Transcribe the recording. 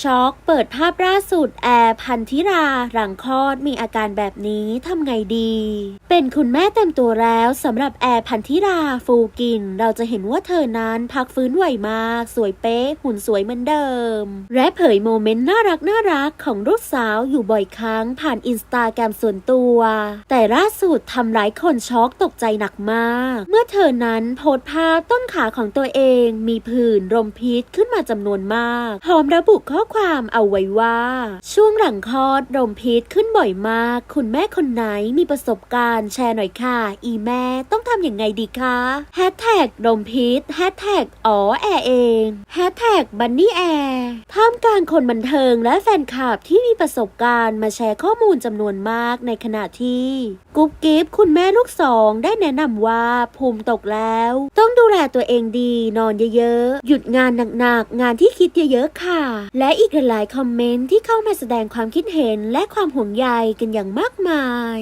ช็อกเปิดภาพล่าสุดแอร์พันธิรา หลังคลอดมีอาการแบบนี้ทำไงดี เป็นคุณแม่เต็มตัวแล้วสำหรับแอร์พันธิราฟูกิน เราจะเห็นว่าเธอนั้นพักฟื้นไหวมาก สวยเป๊ะหุ่นสวยเหมือนเดิม และเผยโมเมนต์น่ารักน่ารักของลูกสาวอยู่บ่อยครั้งผ่านอินสตาแกรมส่วนตัว แต่ล่าสุดทำหลายคนช็อกตกใจหนักมาก เมื่อเธอนั้นโพสภาพต้นขาของตัวเอง มีผื่นรมพิษขึ้นมาจำนวนมากพร้อมระบุข้อข้อความเอาไว้ว่า ช่วงหลังคลอดรมพิษขึ้นบ่อยมาก คุณแม่คนไหนมีประสบการณ์แชร์หน่อยค่ะ อีแม่ต้องทำอยังไงดีคะแฮชแท็กรมพิษแฮชแท็กอ๋อแอเองแฮชแท็กบันนี่แอร์ท่ามกลางคนบันเทิงและแฟนคลับที่มีประสบการณ์มาแชร์ข้อมูลจำนวนมากในขณะที่กุ๊บกิ๊บคุณแม่ลูกสองได้แนะนำว่าภูมิตกแล้ว ต้องดูแลตัวเองดีนอนเยอะๆ หยุดงานหนักๆ งานที่คิดเยอะๆค่ะ และและอีกหลายคอมเมนต์ที่เข้ามาแสดงความคิดเห็นและความห่วงใยกันอย่างมากมาย